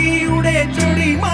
നീയുടെ ചൊടിമാ